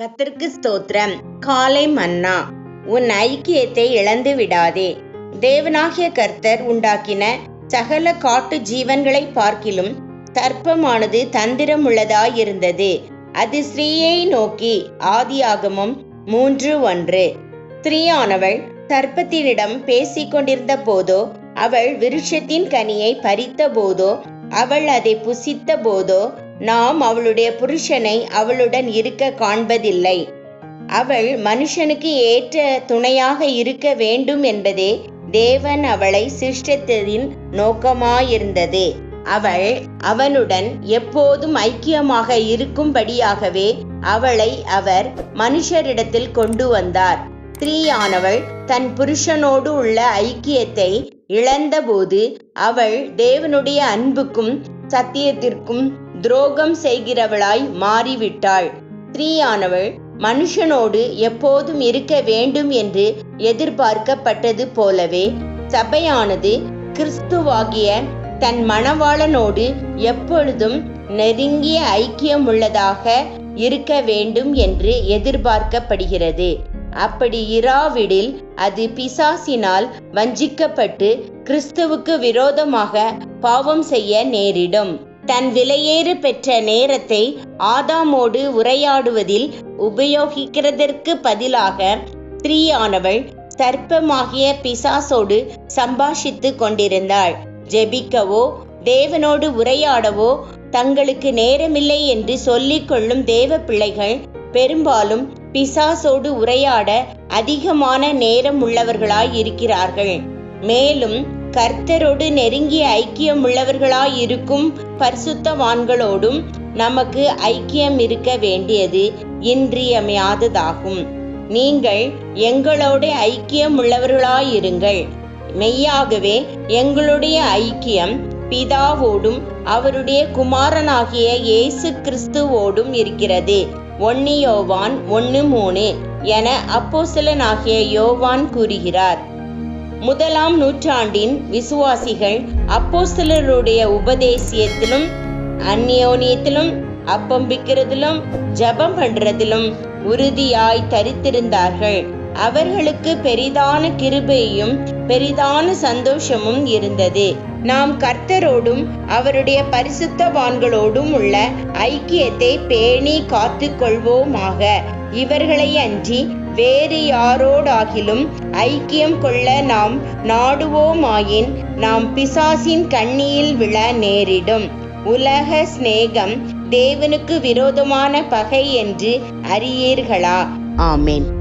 கத்திற்கு ஸ்தோத்திரம். காலை மன்னா உன் ஐக்கியத்தை இழந்து விடாதே. தேவனாகிய கர்த்தர் உண்டாக்கின சகல காட்டு ஜீவன்களை பார்க்கிலும் தர்ப்பமானது தந்திரமுள்ளதாயிருந்தது அது ஸ்ரீயை நோக்கி ஆதியாகமும் மூன்று ஒன்று. ஸ்திரீயானவள் சர்ப்பத்தினிடம் பேசிக் கொண்டிருந்த போதோ அவள் விருட்சத்தின் கனியை பறித்த போதோ அவள் அதை புசித்த போதோ நாம் அவளுடைய புருஷனை அவளுடன் இருக்க காண்பதில்லை. அவள் மனுஷனுக்கு ஏற்ற துணையாக இருக்க வேண்டும் என்பதே தேவன் அவளை சிருஷ்டத்தின் நோக்கமாயிருந்தது. அவள் அவனுடன் எப்போதும் ஐக்கியமாக இருக்கும்படியாகவே அவளை அவர் மனுஷரிடத்தில் கொண்டு வந்தார். ஸ்திரீயானவள் தன் புருஷனோடு உள்ள ஐக்கியத்தை இழந்தபோது அவள் தேவனுடைய அன்புக்கும் சத்தியத்திற்கும் துரோகம் செய்கிறவளாய் மாறிவிட்டாள். ஸ்திரீயானவள் மனுஷனோடு எப்போதும் இருக்க வேண்டும் என்று எதிர்பார்க்கப்பட்டது போலவே சபையானது கிறிஸ்துவாகிய தன் மணவாளனோடு எப்பொழுதும் நெருங்கிய ஐக்கியமுள்ளதாக இருக்க வேண்டும் என்று எதிர்பார்க்கப்படுகிறது. அப்படி இராவிடில் அது பிசாசினால் வஞ்சிக்கப்பட்டு கிறிஸ்துவுக்கு விரோதமாக பாவம் செய்ய நேரிடும். தன் விலையேறு பெற்ற நேரத்தை ஆதாமோடு உரையாடுவதில் உபயோகிக்கிறதற்கு பதிலாக ஸ்திரீயானவள் சர்ப்பமாகிய பிசாசோடு சம்பாஷித்து கொண்டிருந்தாள். ஜெபிக்கவோ தேவனோடு உரையாடவோ தங்களுக்கு நேரமில்லை என்று சொல்லிக்கொள்ளும் தேவ பிள்ளைகள் பெரும்பாலும் பிசாசோடு உரையாட அதிகமான நேரம் உள்ளவர்களாய் இருக்கிறார்கள். மேலும் கர்த்தரோடு நெருங்கிய ஐக்கியம் உள்ளவர்களாயிருக்கும் பரிசுத்தவான்களோடும் நமக்கு ஐக்கியம் இருக்க வேண்டியது இன்றியமையாததாகும். நீங்கள் எங்களோட ஐக்கியம் உள்ளவர்களாயிருங்கள் மெய்யாகவே எங்களுடைய ஐக்கியம் பிதாவோடும் அவருடைய குமாரனாகிய இயேசு கிறிஸ்துவோடும் இருக்கிறது. ஒன்னு யோவான் ஒன்னு மூணு என அப்போசலனாகிய யோவான் கூறுகிறார். முதலாம் நூற்றாண்டின் விசுவாசிகள் அப்போஸ்தலருடைய உபதேசியத்திலும் அந்நியோனியத்திலும் அப்பம்பிக்கிறதிலும் ஜபம் பண்றதிலும் உறுதியாய் தரித்திருந்தார்கள். அவர்களுக்கு பெரிதான கிருபையும் பெரிதான சந்தோஷமும் இருந்தது. நாம் கர்த்தரோடும் அவருடைய பரிசுத்தவான்களோடும் உள்ள ஐக்கியத்தை பேணி காத்து கொள்வோமாக இவர்களை அன்றி வேறு யாரோடாகிலும் ஐக்கியம் கொள்ள நாம் நாடுவோமாயின் நாம் பிசாசின் கண்ணியில் விழ நேரிடும். உலக சிநேகம் தேவனுக்கு விரோதமான பகை என்று அறியீர்களா? ஆமேன்.